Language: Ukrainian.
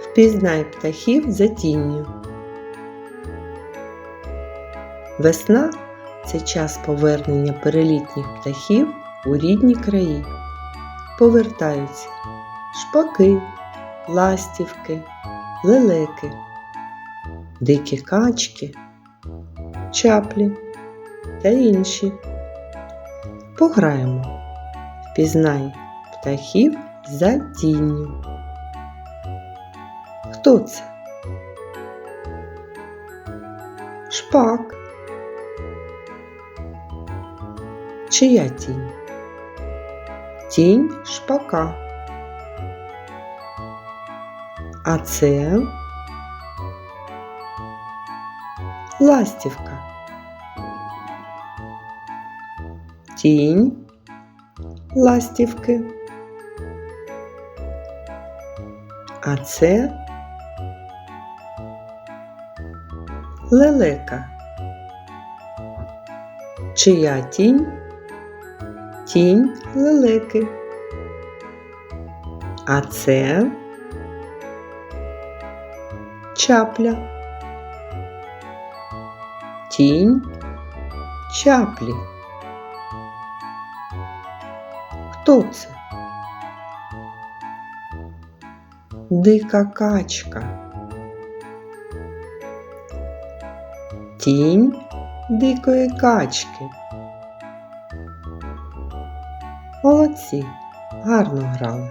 Впізнай птахів за тінню. Весна це час повернення перелітніх птахів у рідні краї. Повертаються шпаки, ластівки, лелеки, дикі качки, чаплі та інші. Пограємо. Впізнай птахів за тінню. Хто це? Шпак. Чия тінь? Тінь шпака. А це ластівка. Тінь ластівки. А це лелека. Чия тінь? Тінь лелеки. А це чапля. Тінь чаплі. Хто це? Дика качка. Тінь дикої качки. Молодці, гарно грали.